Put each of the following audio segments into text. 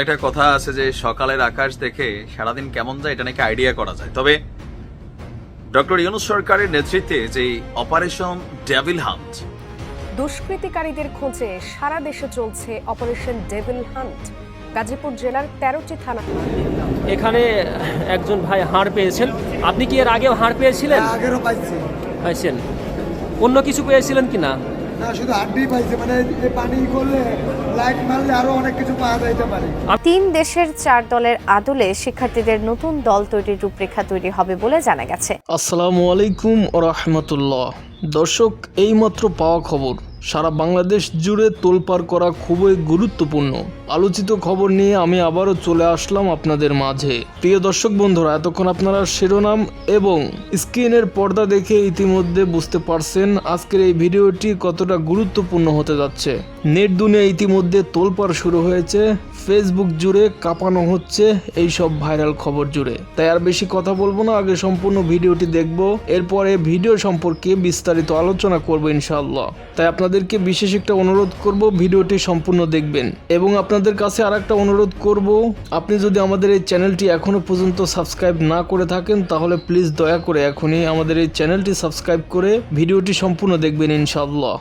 বাংলা একটা কথা আছে যে সকালের আকাশ দেখে সারাদিন কেমন যায় এটা নাকি আইডিয়া করা যায়। তবে ডক্টর ইউনুস সরকারের নেতৃত্বে যে অপারেশন ডেভিল হান্ট দুষ্কৃতিকারীদের খোঁজে সারা দেশে চলছে অপারেশন ডেভিল হান্ট। গাজীপুর জেলার তেরোটি থানা এখানে একজন ভাই হাড় পেয়েছেন। আপনি কি এর আগেও হাড় পেয়েছিলেন? আগেরও পাইছি। পাইছেন। অন্য কিছু পেয়েছিলেন কি না না? শুধু হাড্ডি পাইছে মানে পানি করলে লাইট মারলে আরও অনেক কিছু পাওয়া যাইতে পারে। তিন দেশের চার দলের আদলে শিক্ষার্থীদের নতুন দল তৈরির রূপরেখা তৈরি হবে বলে জানা গেছে। আসসালামু আলাইকুম রহমতুল্লাহ। দর্শক এইমাত্র পাওয়া খবর। সারা বাংলাদেশ জুড়ে তোলপাড় করা খুবই গুরুত্বপূর্ণ। আলোচিত খবর নিয়ে আমি আবারও চলে আসলাম আপনাদের মাঝে। প্রিয় দর্শক বন্ধুরা, এতক্ষণ আপনারা শিরোনাম এবং স্ক্রিনের পর্দা দেখে ইতিমধ্যে বুঝতে পারছেন আজকের এই ভিডিওটি কতটা গুরুত্বপূর্ণ হতে যাচ্ছে। নেট দুনিয়া ইতিমধ্যে তোলপাড় শুরু হয়েছে। ফেসবুক জুড়ে কাঁপানো হচ্ছে এই সব ভাইরাল খবর জুড়ে। তাই আর বেশি কথা বলব না, আগে সম্পূর্ণ ভিডিওটি দেখব। এরপরে ভিডিও সম্পর্কে বিস্তারিত আলোচনা করব ইনশাআল্লাহ। তাই আপনাদেরকে বিশেষ একটা অনুরোধ করব, ভিডিওটি সম্পূর্ণ দেখবেন। এবং আপনাদের কাছে আর একটা অনুরোধ করব, আপনি যদি আমাদের এই চ্যানেলটি এখনও পর্যন্ত সাবস্ক্রাইব না করে থাকেন, তাহলে প্লিজ দয়া করে এখনই আমাদের এই চ্যানেলটি সাবস্ক্রাইব করে ভিডিওটি সম্পূর্ণ দেখবেন ইনশাআল্লাহ।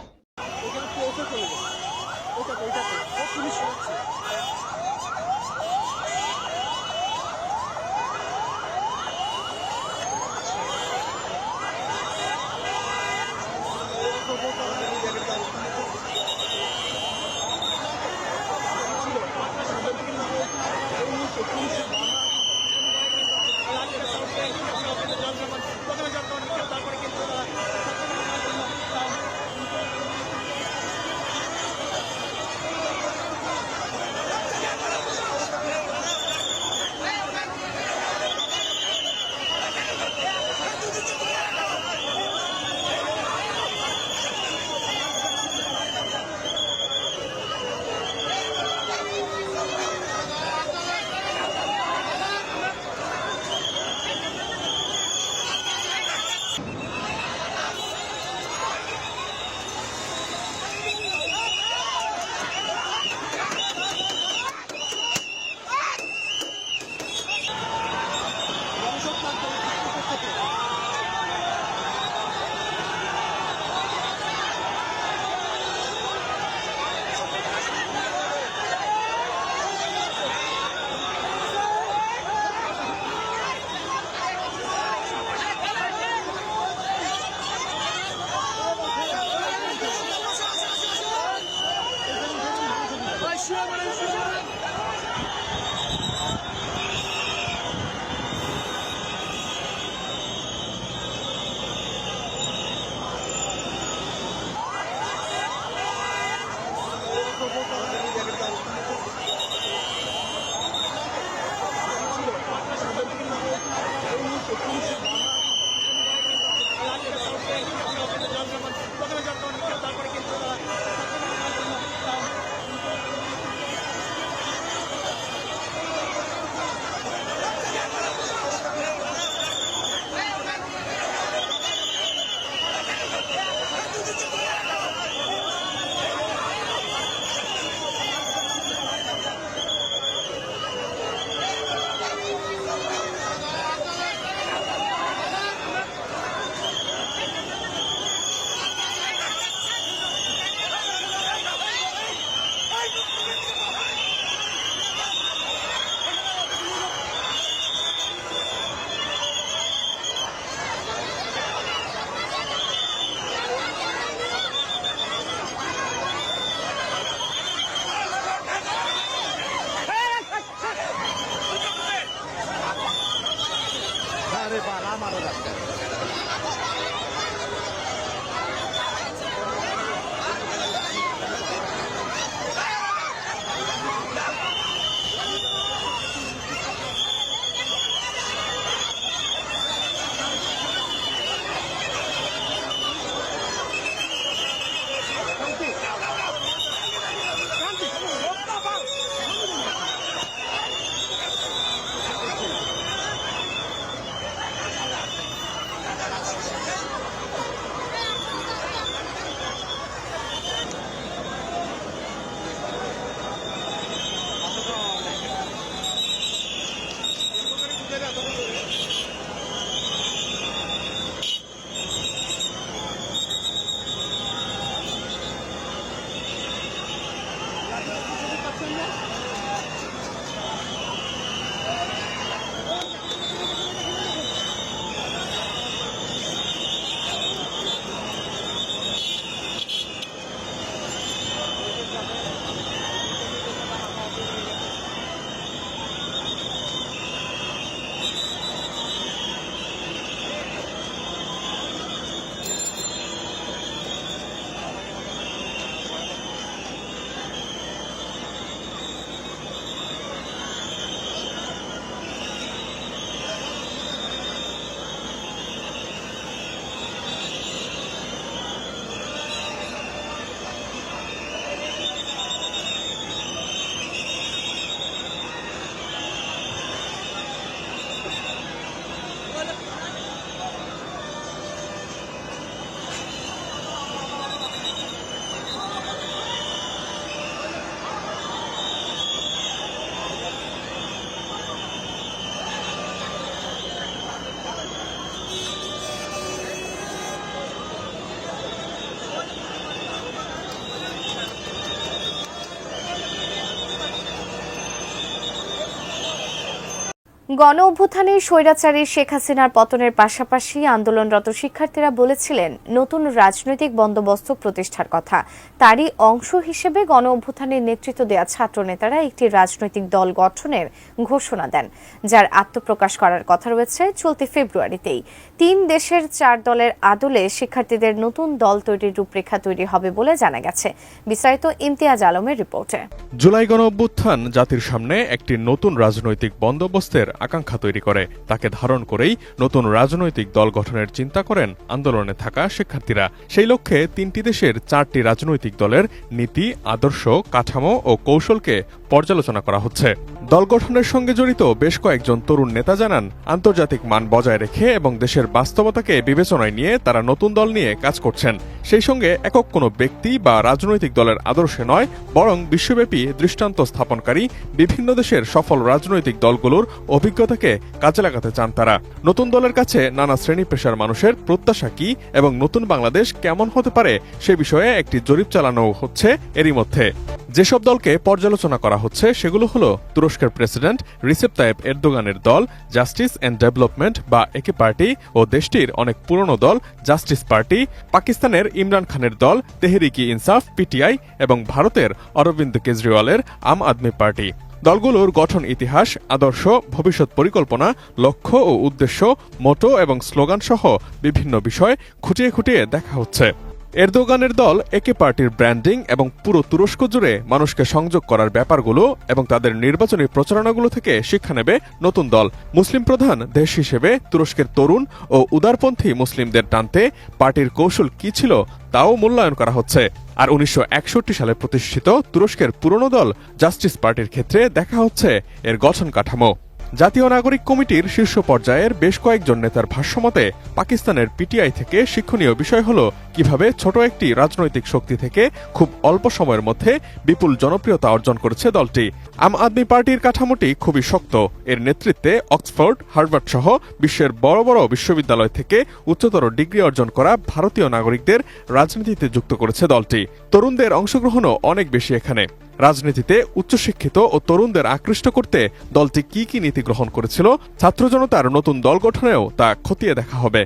গণ অভ্যুত্থানে স্বৈরাচারী শেখ হাসিনার পতনের পাশাপাশি আন্দোলনরত শিক্ষার্থীরা বলেছিলেন, নতুন রাজনৈতিক বন্দোবস্ত প্রতিষ্ঠার কথা। তারই অংশ হিসেবে গণ অভ্যুত্থানের নেতৃত্ব দেওয়া ছাত্রনেতারা একটি রাজনৈতিক দল গঠনের ঘোষণা দেন, যার আত্মপ্রকাশ করার কথা রয়েছে চলতি ফেব্রুয়ারিতেই। তিন দেশের চার দলের আদলে শিক্ষার্থীদের নতুন দল তৈরির রূপরেখা তৈরি হবে বলে জানা গেছে। বিস্তারিত ইমতিয়াজ আলমের রিপোর্টে। জুলাই গণ অভ্যুত্থান জাতির সামনে একটি নতুন রাজনৈতিক বন্দোবস্তের আকাঙ্ক্ষা তৈরি করে। তাকে ধারণ করেই নতুন রাজনৈতিক দল গঠনের চিন্তা করেন আন্দোলনে থাকা শিক্ষার্থীরা। সেই লক্ষ্যে তিনটি দেশের চারটি রাজনৈতিক দলের নীতি, আদর্শ, কাঠামো ও কৌশলকে পর্যালোচনা করা হচ্ছে। দল গঠনের সঙ্গে জড়িত বেশ কয়েকজন তরুণ নেতা জানান, আন্তর্জাতিক মান বজায় রেখে এবং দেশের বাস্তবতাকে বিবেচনায় নিয়ে তারা নতুন দল নিয়ে কাজ করছেন। সেই সঙ্গে একক কোনো ব্যক্তি বা রাজনৈতিক দলের আদর্শে নয়, বরং বিশ্বব্যাপী দৃষ্টান্ত স্থাপনকারী বিভিন্ন দেশের সফল রাজনৈতিক দলগুলোর অভিজ্ঞতাকে কাজে লাগাতে চান তারা। নতুন দলের কাছে নানা শ্রেণি পেশার মানুষের প্রত্যাশা কি এবং নতুন বাংলাদেশ কেমন হতে পারে সে বিষয়ে একটি জরিপ চালানো হচ্ছে এরই মধ্যে। যেসব দলকে পর্যালোচনা করা হচ্ছে, সেগুলো হলো তুরস্কের প্রেসিডেন্ট রিসেপ তায়েব এরদোগানের দল, জাস্টিস অ্যান্ড ডেভেলপমেন্ট বা একে পার্টি ও দেশটির অনেক পুরনো দল, জাস্টিস পার্টি, পাকিস্তানের ইমরান খানের দল, তেহরিকি ইনসাফ, পিটিআই এবং ভারতের অরবিন্দ কেজরিওয়ালের আম আদমি পার্টি। দলগুলোর গঠন ইতিহাস, আদর্শ, ভবিষ্যৎ পরিকল্পনা, লক্ষ্য ও উদ্দেশ্য, মোটো এবং স্লোগান সহ বিভিন্ন বিষয় খুঁটিয়ে খুঁটিয়ে দেখা হচ্ছে। এরদোগানের দল একে পার্টির ব্র্যান্ডিং এবং পুরো তুরস্ক জুড়ে মানুষকে সংযোগ করার ব্যাপারগুলো এবং তাদের নির্বাচনী প্রচারণাগুলো থেকে শিক্ষা নেবে নতুন দল। মুসলিম প্রধান দেশ হিসেবে তুরস্কের তরুণ ও উদারপন্থী মুসলিমদের টানতে পার্টির কৌশল কি ছিল তাও মূল্যায়ন করা হচ্ছে। আর উনিশশো একষট্টি সালে প্রতিষ্ঠিত তুরস্কের পুরনো দল জাস্টিস পার্টির ক্ষেত্রে দেখা হচ্ছে এর গঠন কাঠামো। জাতীয় নাগরিক কমিটির শীর্ষ পর্যায়ের বেশ কয়েকজন নেতার ভাষ্যমতে, পাকিস্তানের পিটিআই থেকে শিক্ষণীয় বিষয় হল কীভাবে ছোট একটি রাজনৈতিক শক্তি থেকে খুব অল্প সময়ের মধ্যে বিপুল জনপ্রিয়তা অর্জন করেছে দলটি। আম আদমি পার্টির কাঠামোটি খুবই শক্ত। এর নেতৃত্বে অক্সফোর্ড, হার্ভার্ড সহ বিশ্বের বড় বড় বিশ্ববিদ্যালয় থেকে উচ্চতর ডিগ্রি অর্জন করা ভারতীয় নাগরিকদের রাজনীতিতে যুক্ত করেছে দলটি। তরুণদের অংশগ্রহণও অনেক বেশি এখানে। রাজনীতিতে উচ্চশিক্ষিত ও তরুণদের আকৃষ্ট করতে দলটি কি কি নীতি গ্রহণ করেছিল, ছাত্র জনতার নতুন দল গঠনেও তা খতিয়ে দেখা হবে।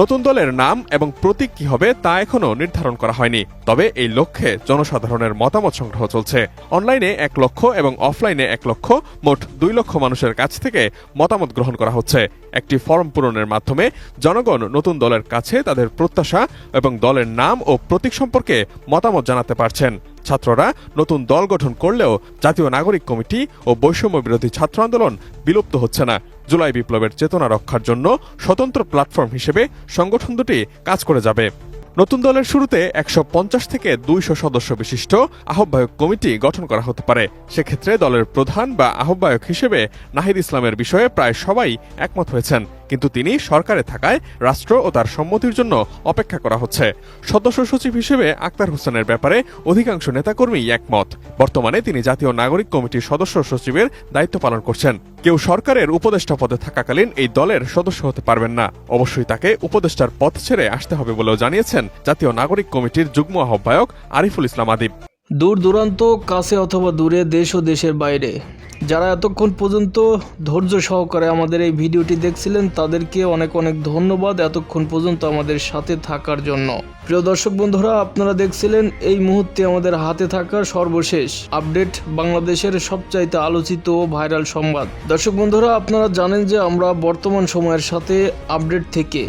নতুন দলের নাম এবং প্রতীক কি হবে তা এখনও নির্ধারণ করা হয়নি, তবে এই লক্ষ্যে জনসাধারণের মতামত সংগ্রহ চলছে। অনলাইনে এক লক্ষ এবং অফলাইনে এক লক্ষ, মোট দুই লক্ষ মানুষের কাছ থেকে মতামত গ্রহণ করা হচ্ছে। একটি ফর্ম পূরণের মাধ্যমে জনগণ নতুন দলের কাছে তাদের প্রত্যাশা এবং দলের নাম ও প্রতীক সম্পর্কে মতামত জানাতে পারছেন। ছাত্ররা নতুন দল গঠন করলেও জাতীয় নাগরিক কমিটি ও বৈষম্য বিরোধী ছাত্র আন্দোলন বিলুপ্ত হচ্ছে না। জুলাই বিপ্লবের চেতনা রক্ষার জন্য স্বতন্ত্র প্ল্যাটফর্ম হিসেবে সংগঠন দুটি কাজ করে যাবে। নতুন দলের শুরুতে একশো পঞ্চাশ থেকে দুইশো সদস্য বিশিষ্ট আহ্বায়ক কমিটি গঠন করা হতে পারে। সেক্ষেত্রে দলের প্রধান বা আহ্বায়ক হিসেবে নাহিদ ইসলামের বিষয়ে প্রায় সবাই একমত হয়েছেন। কিন্তু তিনি সরকারে থাকায় রাষ্ট্র ও তার সম্মতির জন্য অপেক্ষা করা হচ্ছে। সদস্য সচিব হিসেবে আক্তার হোসেনের ব্যাপারে অধিকাংশ নেতাকর্মী একমত। বর্তমানে তিনি জাতীয় নাগরিক কমিটির সদস্য সচিবের দায়িত্ব পালন করছেন। কেউ সরকারের উপদেষ্টা পদে থাকাকালীন এই দলের সদস্য হতে পারবেন না। অবশ্যই তাকে উপদেষ্টার পথ ছেড়ে আসতে হবে বলেও জানিয়েছেন জাতীয় নাগরিক কমিটির যুগ্ম আহ্বায়ক আরিফুল ইসলাম আদিব। দূর দূরান্ত, কাছে অথবা দূরে, দেশ ও দেশের বাইরে। যারা এতক্ষণ পর্যন্ত ধৈর্য সহকারে আমাদের এই ভিডিওটি দেখছিলেন, তাদেরকে অনেক অনেক ধন্যবাদ এতক্ষণ পর্যন্ত আমাদের সাথে থাকার জন্য। প্রিয় দর্শক বন্ধুরা, আপনারা দেখছিলেন, এই মুহূর্তে আমাদের হাতে থাকা সর্বশেষ আপডেট বাংলাদেশের সবচাইতে আলোচিত ও ভাইরাল সংবাদ। দর্শক বন্ধুরা, আপনারা জানেন যে আমরা বর্তমান সময়ের সাথে আপডেট থেকে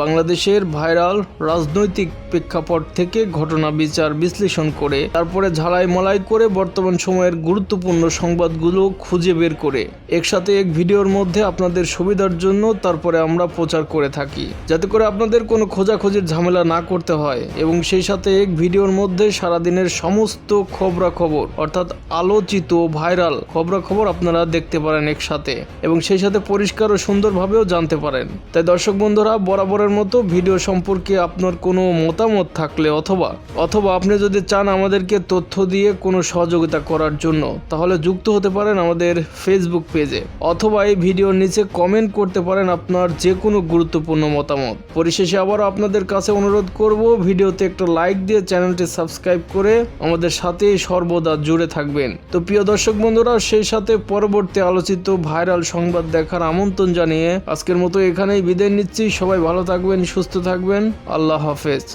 বাংলাদেশের ভাইরাল রাজনৈতিক প্রেক্ষাপট থেকে ঘটনা বিচার বিশ্লেষণ করে, তারপরে ঝালাই মালাই করে বর্তমান সময়ের গুরুত্বপূর্ণ সংবাদগুলো খুঁজে বের করে। একসাথে এক ভিডিওর মধ্যে আপনাদের সুবিধার জন্য তারপরে আমরা প্রচার করে থাকি। যাতে করে আপনাদের কোনো খোঁজাখুঁজির ঝামেলা না করতে হয় এবং সেই সাথে এক ভিডিওর মধ্যে সারাদিনের সমস্ত খবরাখবর, অর্থাৎ আলোচিত ভাইরাল খবরাখবর আপনারা দেখতে পারেন একসাথে এবং সেই সাথে পরিষ্কার ও সুন্দরভাবেও জানতে পারেন। তাই দর্শক বন্ধুরা, বরাবরের মতো ভিডিও সম্পর্কে আপনার কোনো মতামত থাকলে অথবা অথবা আপনি যদি চান আমাদেরকে তথ্য দিয়ে কোনো সহযোগিতা করার জন্য। তাহলে যুক্ত হতে পারেন আমাদের ফেসবুক পেজে অথবা এই ভিডিওর নিচে কমেন্ট করতে পারেন আপনার যে কোনো গুরুত্বপূর্ণ মতামত। পরিশেষে আবার আপনাদের কাছে অনুরোধ করব, ভিডিওতে একটা লাইক দিয়ে চ্যানেলটি সাবস্ক্রাইব করে আমাদের সাথে সর্বদা জুড়ে থাকবেন। তো প্রিয় দর্শক বন্ধুরা, সেই সাথে পরবর্তী আলোচিত ভাইরাল সংবাদ দেখার আমন্ত্রণ জানিয়ে আজকের মতো এখানেই বিদায় নিচ্ছি। সবাই ভালো থাকবেন, সুস্থ থাকবেন। আল্লাহ হাফেজ।